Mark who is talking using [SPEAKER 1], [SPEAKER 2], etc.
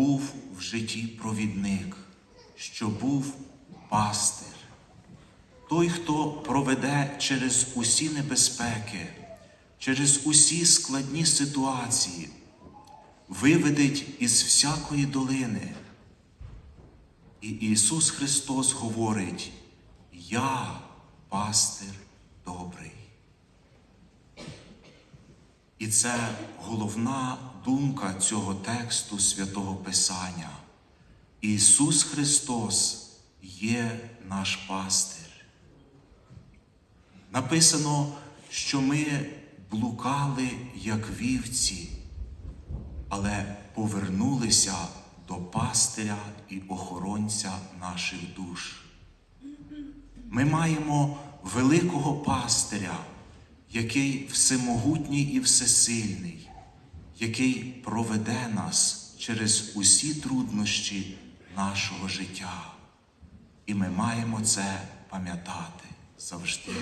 [SPEAKER 1] був в житті провідник, що був пастир. Той, хто проведе через усі небезпеки, через усі складні ситуації, виведеть із всякої долини. І Ісус Христос говорить: Я пастир добрий. І це головна думка цього тексту святого Писання. Ісус Христос є наш пастир. Написано, що ми блукали, як вівці, але повернулися до пастиря і охоронця наших душ. Ми маємо великого пастиря, який всемогутній і всесильний, який проведе нас через усі труднощі нашого життя. І ми маємо це пам'ятати завжди.